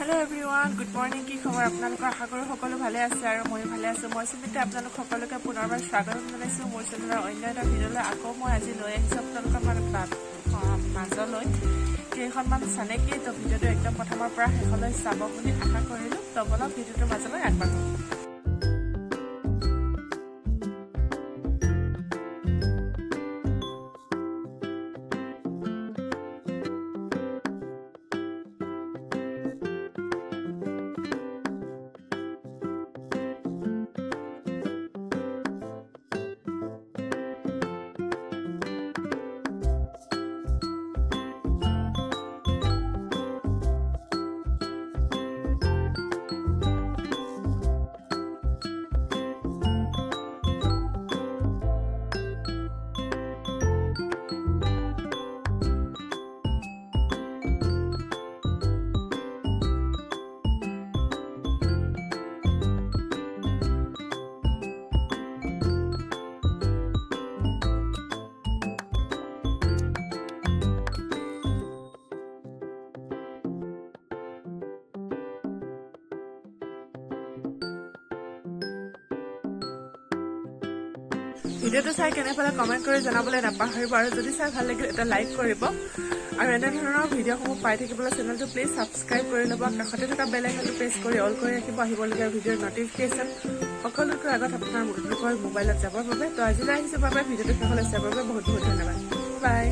Hello' everyone good morning কি খবৰ? আপোনালোকৰ আশা কৰোঁ সকলো ভালে আছে আৰু ময়ো ভালে আছোঁ। মই চিন্তিতে আপোনালোক সকলোকে পুনৰবাৰ স্বাগতম জনাইছোঁ। মোৰ চেনেলৰ অন্য এটা ভিডিঅ'লৈ আকৌ মই আজি লৈ আহিছোঁ আপোনালোকৰ মানে মাজলৈ। কেইখনমান চানেকি তো ভিডিঅ'টো একদম প্ৰথমৰ পৰা শেষলৈ চাব বুলি আশা কৰিলোঁ। তো বলক ভিডিঅ'টোৰ মাজলৈ আগবাঢ়োঁ। ভিডিঅ'টো চাই কেনেফালে কমেণ্ট কৰি জনাবলৈ নাপাহৰিব আৰু যদি চাই ভালো লাগিল এটা লাইক কৰিব। আৰু এনেধৰণৰ ভিডিঅ'সমূহ পাই থাকিবলৈ চেনেলটো প্লিজ ছাবস্ক্ৰাইব কৰি ল'ব। কাষতে থকা বেল আইকনটো প্ৰেছ কৰি অল কৰি ৰাখিব। আহিবলগীয়া ভিডিঅ'ৰ নটিফিকেশ্যন সকলোতকৈ আগত আপোনাৰ মোবাইলত যাবৰ বাবে। তো আজিলৈ আহিছোঁ বাবে ভিডিঅ'টো শেষলৈ চাবৰ বাবে বহুত বহুত ধন্যবাদ। বাই